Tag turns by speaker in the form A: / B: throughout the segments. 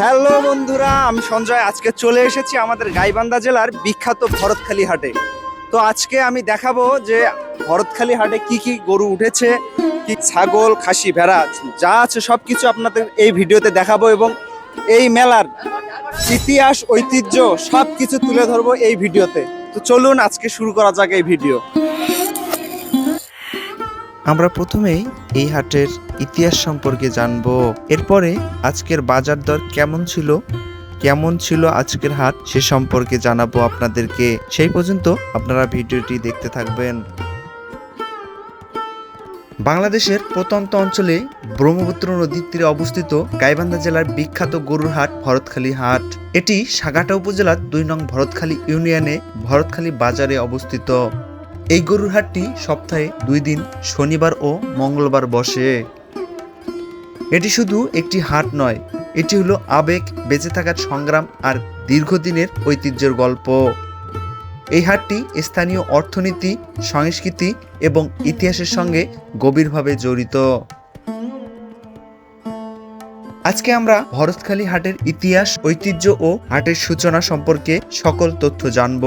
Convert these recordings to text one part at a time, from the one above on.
A: Hello বন্ধুরা, আমি সঞ্জয়। আজকে চলে এসেছি আমাদের গাইবান্ধা জেলার বিখ্যাত ভরতখালি হাটে। তো আজকে আমি দেখাবো যে ভরতখালি হাটে কি কি গরু উঠেছে, কি ছাগল, খাসি, ভেড়া আছে যা আছে সব কিছু আপনাদের এই ভিডিওতে দেখাবো এবং এই মেলার ইতিহাস, ঐতিহ্য সব কিছু তুলে ধরবো এই ভিডিওতে। তো চলুন, আজকে শুরু করা যাক এই ভিডিও।
B: আমরা প্রথমেই এই হাটের ইতিহাস সম্পর্কে জানব। এরপরে আজকের বাজার দর কেমন ছিল কেমন ছিল আজকের হাট সে সম্পর্কে জানাব আপনাদেরকে। সেই পর্যন্ত আপনারা ভিডিওটি দেখতে থাকবেন। বাংলাদেশের প্রত্যন্ত অঞ্চলে ব্রহ্মপুত্র নদীর তীরে অবস্থিত গাইবান্ধা জেলার বিখ্যাত গরুর হাট ভরতখালী হাট। এটি সাগাটা উপজেলার দুই নং ভরতখালী ইউনিয়নে ভরতখালী বাজারে অবস্থিত। এই গরুর হাটটি সপ্তাহে দুই দিন, শনিবার ও মঙ্গলবার বসে। এটি শুধু একটি হাট নয়, এটি হলো আবেগ, বেঁচে থাকার সংগ্রাম আর দীর্ঘদিনের ঐতিহ্যের গল্প। এই হাটটি স্থানীয় অর্থনীতি, সংস্কৃতি এবং ইতিহাসের সঙ্গে গভীরভাবে জড়িত। আজকে আমরা ভরতখালী হাটের ইতিহাস, ঐতিহ্য ও হাটের সূচনা সম্পর্কে সকল তথ্য জানব।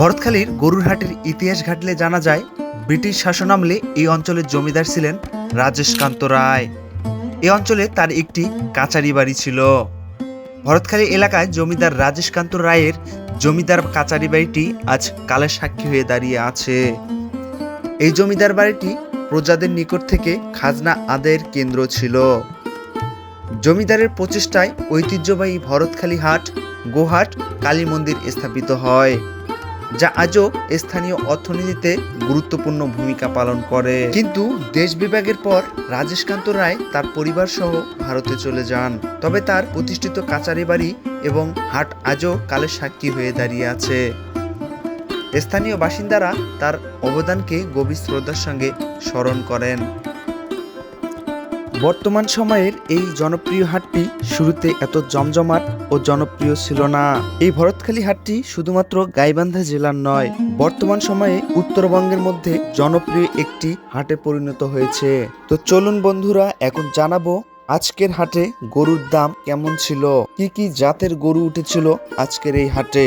B: ভরতখালীর গরুরহাটের ইতিহাস ঘাটলে জানা যায়, ব্রিটিশ শাসনামলে এই অঞ্চলের জমিদার ছিলেন রাজেশকান্ত রায়। এই অঞ্চলে তার একটি কাচারি বাড়ি ছিল। ভরতখালী এলাকায় জমিদার রাজেশকান্ত রায়ের জমিদার কাচারি বাড়িটি আজ কালের সাক্ষী হয়ে দাঁড়িয়ে আছে। এই জমিদার বাড়িটি প্রজাদের নিকট থেকে খাজনা আদায়ের কেন্দ্র ছিল। জমিদারের প্রচেষ্টায় ঐতিহ্যবাহী ভরতখালী হাট, গোহাট, কালী মন্দির স্থাপিত হয়। যা আজও স্থানীয় অর্থনীতিতে গুরুত্বপূর্ণ ভূমিকা পালন করে। কিন্তু দেশ বিভাগের পর রাজেশকান্ত রায় তার পরিবার সহ ভারতে চলে যান। তবে তার প্রতিষ্ঠিত কাচারি বাড়ি এবং হাট আজও কালের সাক্ষী হয়ে দাঁড়িয়ে আছে। স্থানীয় বাসিন্দারা তার অবদানকে গভীর শ্রদ্ধার সঙ্গে স্মরণ করেন। বর্তমান সময়ের এই জনপ্রিয় হাটটি শুরুতে এত জমজমাট ও জনপ্রিয় ছিল না। এই ভরতখালী হাটটি শুধুমাত্র গাইবান্ধা জেলার নয়, বর্তমান সময়ে উত্তরবঙ্গের মধ্যে জনপ্রিয় একটি হাটে পরিণত হয়েছে। তো চলুন বন্ধুরা, এখন জানাব আজকের হাটে গরুর দাম কেমন ছিল, কি কি জাতের গরু উঠেছিল আজকের এই হাটে।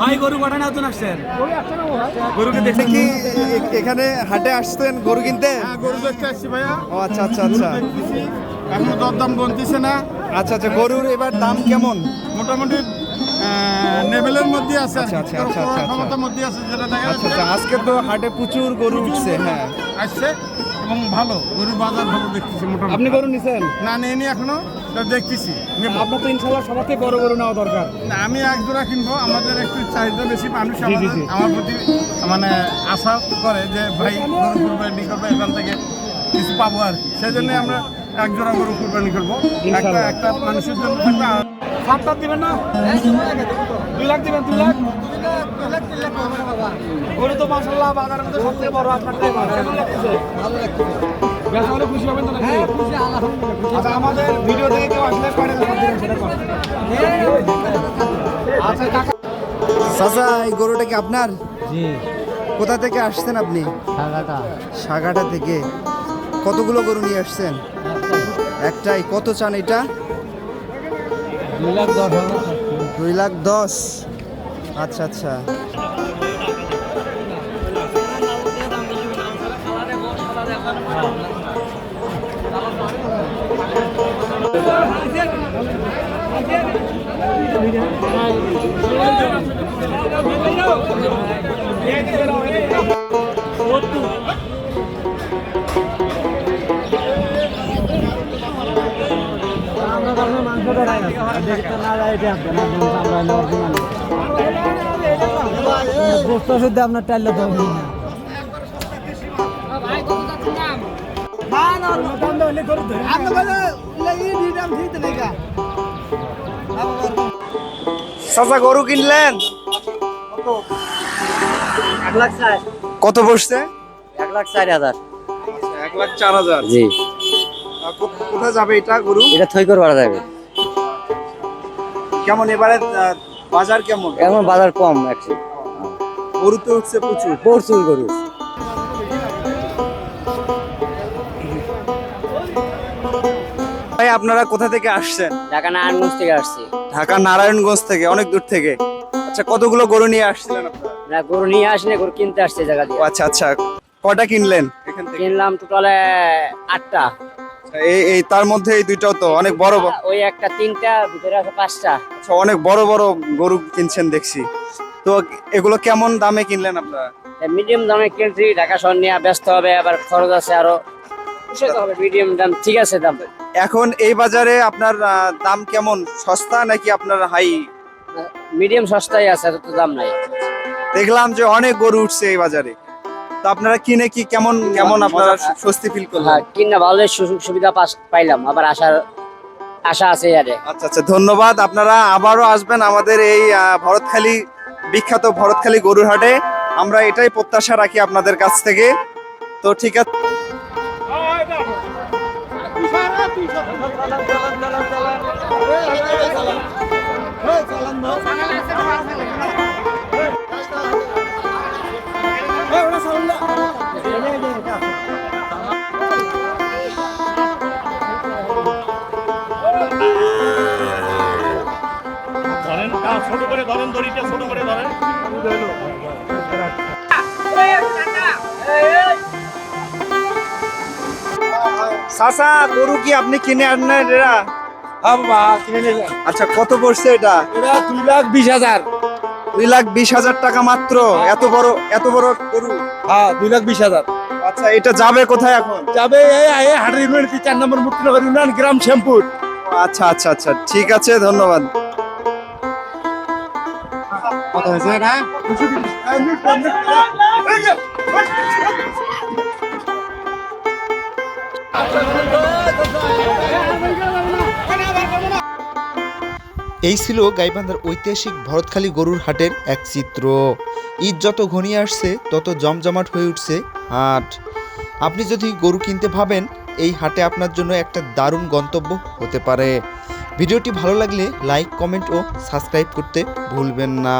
C: ভাই গরু কটা নতুন আসছেন? গরুকে দেখতে
A: কি এখানে হাটে আসতেন গরু কিনতে?
D: হ্যাঁ, গরু দেখতে আসছি ভাইয়া।
A: ও আচ্ছা আচ্ছা আচ্ছা।
D: এখনও দরদাম বনতেছে না।
A: আচ্ছা আচ্ছা গরুর এবার দাম কেমন?
D: মোটামুটি লেভেলের মধ্যে আছে।
A: আচ্ছা, আচ্ছা, আচ্ছা, আচ্ছা।
D: ক্ষমতার মধ্যে আছে যেটা দেখা
A: আচ্ছা আচ্ছা আজকে তো হাটে প্রচুর গরু উঠছে হ্যাঁ।
D: আসছে এবং ভালো গরুর বাজার ভালো দেখতেছি মোটামুটি।
C: আপনি গরু নিছেন?
D: না নেইনি এখনও। দেখতেছি।
C: আপনার তো ইনশাল্লাহ সবাইকে থেকে বড় গরু নেওয়া দরকার।
D: না, আমি এক জোড়া কিনবো আমাদের একটু চাহিদা বেশি মানুষ আমার প্রতি মানে আশা করে যে ভাই গরু কুরবানি করবে এখান থেকে কিছু পাবো আর কি। সেই জন্য আমরা এক জোড়া গরু কুরবানি করব। একটা একটা মানুষের জন্য থাকবে আর
C: সাত লাখ দিবেন না? দুই লাখ দিবেন দুই লাখ? গরু তো মাসাল্লাহ বাজারের মধ্যে সব থেকে বড় আপনার কেমন লাগতেছে বেচা হলে খুশি হবেন তো নাকি? আচ্ছা আমাদের ভিডিও দেখে কেউ আসলে কয়টা টাকা সেটা আচ্ছা কাকা।
A: চাচা এই গরুটা কি আপনার?
C: জি।
A: কোথা থেকে আসছেন আপনি? সাগাটা। থেকে। কতগুলো গরু নিয়ে আসছেন? একটাই। কত চান এটা?
C: দুই লাখ দশ
A: দুই লাখ দশ। আচ্ছা আচ্ছা।
C: Yeah, আপনার টাইলে দাম
A: চাচা গরু কিনলেন?
E: এক লাখ
A: কত বসছে?
E: এক লাখ চার হাজার।
A: এক লাখ চার হাজার
E: জি
A: কোথায় যাবে এটা গরু?
E: এটা থই করে বাড়া যাবে।
A: কেমন এবারে বাজার কেমন?
E: এখন বাজার কম
A: গরু তো উঠছে প্রচুর।
E: প্রচুর গরু
A: ভাই আপনারা কোথা থেকে আসছেন?
E: ঢাকা নারায়ণগঞ্জ থেকে আসছি।
A: ঢাকা নারায়ণগঞ্জ থেকে অনেক দূর থেকে। আচ্ছা কতগুলো গরু নিয়ে আসছিলেন আপনারা?
E: না গরু নিয়ে আসিনি গরু কিনতে আসছে জায়গা দিয়ে।
A: আচ্ছা আচ্ছা। কটা কিনলেন এখান থেকে?
E: কিনলাম টোটালে আটটা।
A: এই এই তার মধ্যে এই দুইটাও তো অনেক বড় বড়
E: ওই একটা তিনটা ভিতরে আছে পাঁচটা।
A: আচ্ছা, অনেক বড় বড় গরু কিনছেন দেখছি। তো এগুলো কেমন দামে কিনলেন আপনারা?
E: মিডিয়াম দামে কিনছি ঢাকা শহর নিয়ে ব্যস্ত হবে আবার খরচ আছে আরও। মিডিয়াম দাম ঠিক আছে দাম।
A: এখন এই বাজারে আপনার দাম কেমন? সস্তা নাকি আপনার হাই?
E: মিডিয়াম সস্তায় আছে এত দাম নাই।
A: দেখলাম যে অনেক গরু উঠছে এই বাজারে। তো আপনারা কিনে কি কেমন কেমন আপনারা স্বস্তি ফিল করলেন
E: হ্যাঁ কিনা ভালো সুযোগ সুবিধা পাস- পাইলাম আবার আসার আশা আছে আরে
A: আচ্ছা আচ্ছা ধন্যবাদ আপনারা আবারও আসবেন আমাদের এই আহ, ভরতখালী বিখ্যাত ভরতখালী গরুর হাটে আমরা এটাই প্রত্যাশা রাখি আপনাদের কাছ থেকে তো ঠিক আছে সাসা গরু কি আপনি কিনে আনলেন এরা
C: হ্যাঁ কিনে
A: আচ্ছা কত পড়ছে এটা?
C: এটা দুই লাখ বিশ হাজার।
A: দুই লাখ বিশ হাজার টাকা মাত্র। এত বড় এত বড় গরু?
C: হ্যাঁ দুই লাখ বিশ হাজার।
A: আচ্ছা এটা যাবে কোথায় এখন?
C: যাবে এই এই হাটের ইউনিয়ন চার নম্বর মুক্তিনগর ইউনিয়ন গ্রাম শ্যামপুর।
A: আচ্ছা আচ্ছা আচ্ছা ঠিক আছে ধন্যবাদ।
B: এই ছিল গাইবান্ধার ঐতিহাসিক ভরতখালী গরুর হাটের এক চিত্র। ঈদ যত ঘনিয়ে আসছে, তত জমজমাট হয়ে উঠছে হাট। আপনি যদি গরু কিনতে ভাবেন, এই হাটে আপনার জন্য একটা দারুণ গন্তব্য হতে পারে। ভিডিওটি ভালো লাগলে লাইক, কমেন্ট ও সাবস্ক্রাইব করতে ভুলবেন না।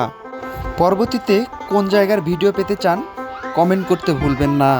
B: পরবর্তীতে কোন জায়গার ভিডিও পেতে চান কমেন্ট করতে ভুলবেন না।